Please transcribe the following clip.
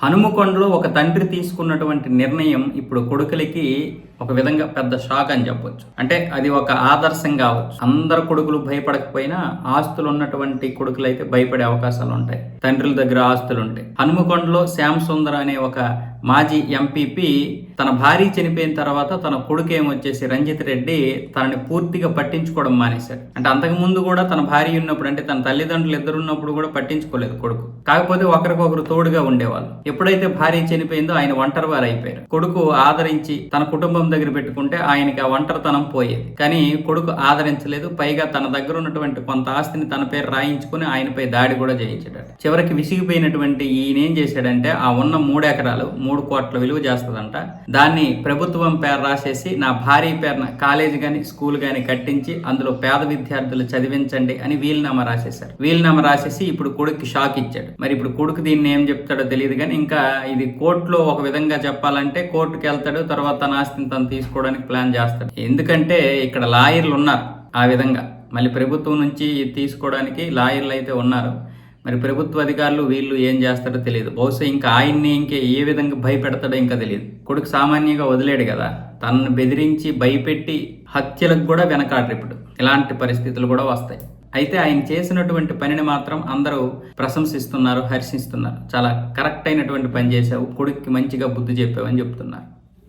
హనుమకొండలో ఒక తండ్రి తీసుకున్నటువంటి నిర్ణయం ఇప్పుడు కొడుకులకి ఒక విధంగా పెద్ద షాక్ అని చెప్పొచ్చు. అంటే అది ఒక ఆదర్శం కావచ్చు. అందరు కొడుకులు భయపడకపోయినా ఆస్తులు ఉన్నటువంటి కొడుకులు అయితే భయపడే అవకాశాలు ఉంటాయి. తండ్రుల దగ్గర ఆస్తులు ఉంటాయి హనుమకొండలో శ్యామ్ సుందర్ అనే ఒక మాజీ ఎంపీపీ తన భార్య చనిపోయిన తర్వాత తన కొడుకు ఏమొచ్చేసి రంజిత్ రెడ్డి తనని పూర్తిగా పట్టించుకోవడం మానేశాడు. అంటే అంతకు ముందు కూడా తన భార్య ఉన్నప్పుడు అంటే తన తల్లిదండ్రులు ఇద్దరు ఉన్నప్పుడు కూడా పట్టించుకోలేదు కొడుకు. కాకపోతే ఒకరికొకరు తోడుగా ఉండేవాళ్ళు. ఎప్పుడైతే భార్య చనిపోయిందో ఆయన ఒంటరి వారు అయిపోయారు. కొడుకు ఆదరించి తన కుటుంబం దగ్గర పెట్టుకుంటే ఆయనకి ఆ ఒంటరితనం పోయేది. కానీ కొడుకు ఆదరించలేదు. పైగా తన దగ్గర ఉన్నటువంటి కొంత ఆస్తిని తన పేరు రాయించుకుని ఆయనపై దాడి కూడా చేయించాడు చివరికి విసిగిపోయినటువంటి ఈయన ఏం చేశాడంటే ఆ ఉన్న మూడు ఎకరాలు మూడు కోట్ల విలువ చేస్తుందంట. దాన్ని ప్రభుత్వం పేరు రాసేసి నా భార్య పేరున కాలేజ్ కానీ స్కూల్ గాని కట్టించి అందులో పేద విద్యార్థులు చదివించండి అని వీలునామా రాసేశారు. వీలునామా రాసేసి ఇప్పుడు కొడుకు షాక్ ఇచ్చాడు. మరి ఇప్పుడు కొడుకు దీన్ని ఏం చెప్తాడో తెలియదు కానీ ఇంకా ఇది కోర్టులో ఒక విధంగా చెప్పాలంటే కోర్టుకి వెళ్తాడు తర్వాత తన ఆస్తిని తను తీసుకోవడానికి ప్లాన్ చేస్తాడు. ఎందుకంటే ఇక్కడ లాయర్లు ఉన్నారు ఆ విధంగా. మళ్ళీ ప్రభుత్వం నుంచి తీసుకోవడానికి లాయర్లు అయితే ఉన్నారు. మరి ప్రభుత్వ అధికారులు వీళ్ళు ఏం చేస్తారో తెలియదు. బహుశా ఇంకా ఆయన్ని ఇంకే ఏ విధంగా భయపెడతాడో ఇంకా తెలియదు. కొడుకు సామాన్యంగా వదిలేడు కదా. తనను బెదిరించి భయపెట్టి హత్యలకు కూడా వెనకాడరు ఇప్పుడు. ఇలాంటి పరిస్థితులు కూడా వస్తాయి. అయితే ఆయన చేసినటువంటి పనిని మాత్రం అందరూ ప్రశంసిస్తున్నారు హర్షిస్తున్నారు. చాలా కరెక్ట్ అయినటువంటి పని చేశావు. కొడుక్కి మంచిగా బుద్ధి చెప్పావని చెప్తున్నారు.